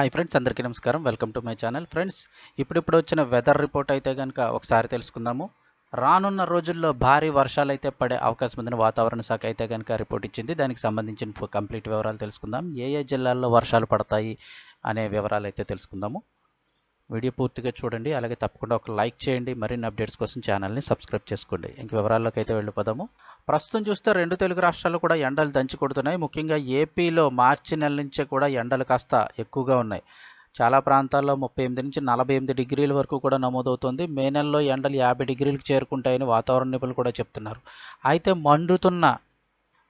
Hi friends అందరికీ నమస్కారం. Welcome to my channel friends ఇప్పుడిప్పుడు వచ్చిన వెదర్ రిపోర్ట్ అయితే కనుక ఒకసారి తెలుసుకుందాము. రానున్న రోజుల్లో భారీ వర్షాలు అయితే పడే అవకాశం ఉందని వాతావరణ శాఖ అయితే కనుక రిపోర్ట్ ఇచ్చింది. దానికి సంబంధించిన కంప్లీట్ వివరాలు తెలుసుకుందాం. ఏ ఏ జిల్లాల్లో వర్షాలు పడతాయి అనే వివరాలు అయితే తెలుసుకుందాము. వీడియో పూర్తిగా చూడండి. అలాగే తప్పకుండా ఒక లైక్ చేయండి. మరిన్ని అప్డేట్స్ కోసం ఛానల్ని సబ్స్క్రైబ్ చేసుకోండి. ఇంక వివరాల్లోకి అయితే వెళ్ళిపోదాము. ప్రస్తుతం చూస్తే రెండు తెలుగు రాష్ట్రాలు కూడా ఎండలు దంచి కొడుతున్నాయి. ముఖ్యంగా ఏపీలో మార్చి నెల నుంచే కూడా ఎండలు కాస్త ఎక్కువగా ఉన్నాయి. చాలా ప్రాంతాల్లో ముప్పై ఎనిమిది నుంచి నలభై ఎనిమిది డిగ్రీల వరకు కూడా నమోదవుతుంది. మే నెలలో ఎండలు యాభై డిగ్రీలకు చేరుకుంటాయని వాతావరణ నిపుణులు కూడా చెప్తున్నారు. అయితే మండుతున్న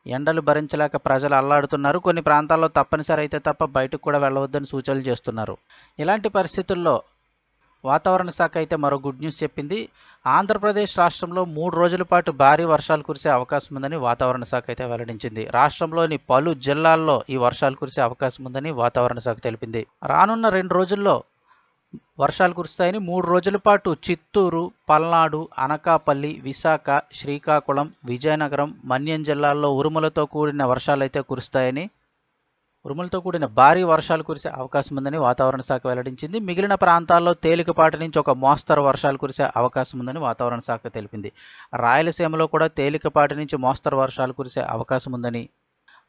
ఎండలు భరించలేక ప్రజలు అల్లాడుతున్నారు. కొన్ని ప్రాంతాల్లో తప్పనిసరి అయితే తప్ప బయటకు కూడా వెళ్ళవద్దని సూచనలు చేస్తున్నారు. ఇలాంటి పరిస్థితుల్లో వాతావరణ శాఖ అయితే మరో గుడ్ న్యూస్ చెప్పింది. ఆంధ్రప్రదేశ్ రాష్ట్రంలో మూడు రోజుల పాటు భారీ వర్షాలు కురిసే అవకాశం ఉందని వాతావరణ శాఖ అయితే వెల్లడించింది. రాష్ట్రంలోని పలు జిల్లాల్లో ఈ వర్షాలు కురిసే అవకాశం ఉందని వాతావరణ శాఖ తెలిపింది. రానున్న రెండు రోజుల్లో వర్షాలు కురుస్తాయని మూడు రోజుల పాటు చిత్తూరు పల్నాడు అనకాపల్లి విశాఖ శ్రీకాకుళం విజయనగరం మన్యం జిల్లాల్లో ఉరుములతో కూడిన వర్షాలైతే కురుస్తాయని ఉరుములతో కూడిన భారీ వర్షాలు కురిసే అవకాశం ఉందని వాతావరణ శాఖ వెల్లడించింది. మిగిలిన ప్రాంతాల్లో తేలికపాటి నుంచి ఒక మోస్తరు వర్షాలు కురిసే అవకాశం ఉందని వాతావరణ శాఖ తెలిపింది. రాయలసీమలో కూడా తేలికపాటి నుంచి మోస్తరు వర్షాలు కురిసే అవకాశం ఉందని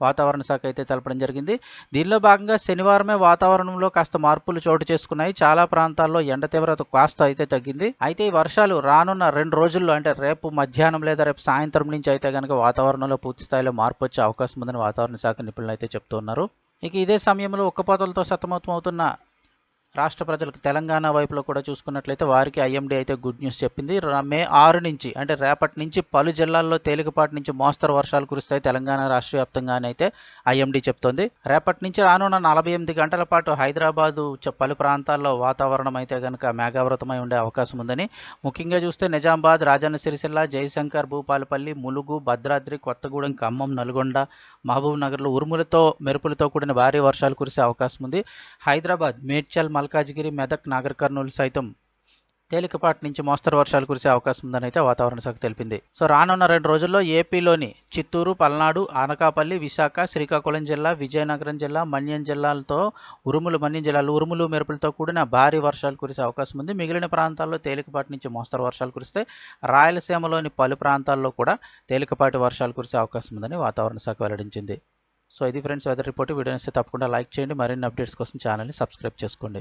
వాతావరణ శాఖ అయితే తెలపడం జరిగింది. దీనిలో భాగంగా శనివారమే వాతావరణంలో కాస్త మార్పులు చోటు చేసుకున్నాయి. చాలా ప్రాంతాల్లో ఎండ తీవ్రత కాస్త అయితే తగ్గింది. అయితే ఈ వర్షాలు రానున్న రెండు రోజుల్లో అంటే రేపు మధ్యాహ్నం లేదా రేపు సాయంత్రం నుంచి అయితే కనుక వాతావరణంలో పూర్తి స్థాయిలో మార్పు వచ్చే అవకాశం ఉందని వాతావరణ శాఖ నిపుణులు అయితే చెప్తున్నారు ఇక ఇదే సమయంలో ఉక్కపోతలతో సతమతమవుతున్న రాష్ట్ర ప్రజలకు తెలంగాణ వైపులో కూడా చూసుకున్నట్లయితే వారికి ఐఎండీ అయితే గుడ్ న్యూస్ చెప్పింది. మే ఆరు నుంచి అంటే రేపటి నుంచి పలు జిల్లాల్లో తేలికపాటి నుంచి మోస్తరు వర్షాలు కురుస్తాయి. తెలంగాణ రాష్ట్ర వ్యాప్తంగానైతే ఐఎండీ చెప్తోంది. రేపటి నుంచి రానున్న నలభై ఎనిమిది గంటల పాటు హైదరాబాదు పలు ప్రాంతాల్లో వాతావరణం అయితే కనుక మేఘావృతమై ఉండే అవకాశం ఉందని ముఖ్యంగా చూస్తే నిజామాబాద్ రాజన్న సిరిసిల్ల జయశంకర్ భూపాలపల్లి ములుగు భద్రాద్రి కొత్తగూడెం ఖమ్మం నల్గొండ మహబూబ్ నగర్లో ఉరుములతో మెరుపులతో కూడిన భారీ వర్షాలు కురిసే అవకాశం ఉంది. హైదరాబాద్ మేడ్చల్ మల్కాజిగిరి మెదక్ నాగర్ కర్నూలు సైతం తేలికపాటి నుంచి మోస్తరు వర్షాలు కురిసే అవకాశం ఉందని అయితే వాతావరణ శాఖ తెలిపింది. సో రానున్న రెండు రోజుల్లో ఏపీలోని చిత్తూరు పల్నాడు అనకాపల్లి విశాఖ శ్రీకాకుళం జిల్లా విజయనగరం జిల్లా మన్యం జిల్లాలతో ఉరుములు మన్యం జిల్లాలో ఉరుములు మెరుపులతో కూడిన భారీ వర్షాలు కురిసే అవకాశం ఉంది. మిగిలిన ప్రాంతాల్లో తేలికపాటి నుంచి మోస్తరు వర్షాలు కురిస్తే రాయలసీమలోని పలు ప్రాంతాల్లో కూడా తేలికపాటి వర్షాలు కురిసే అవకాశం ఉందని వాతావరణ శాఖ వెల్లడించింది. సో ఇది ఫ్రెండ్స్ వెదర్ రిపోర్ట్. వీడియో తప్పకుండా లైక్ చేయండి. మరిన్ని అప్డేట్స్ కోసం ఛానల్ని సబ్స్క్రైబ్ చేసుకోండి.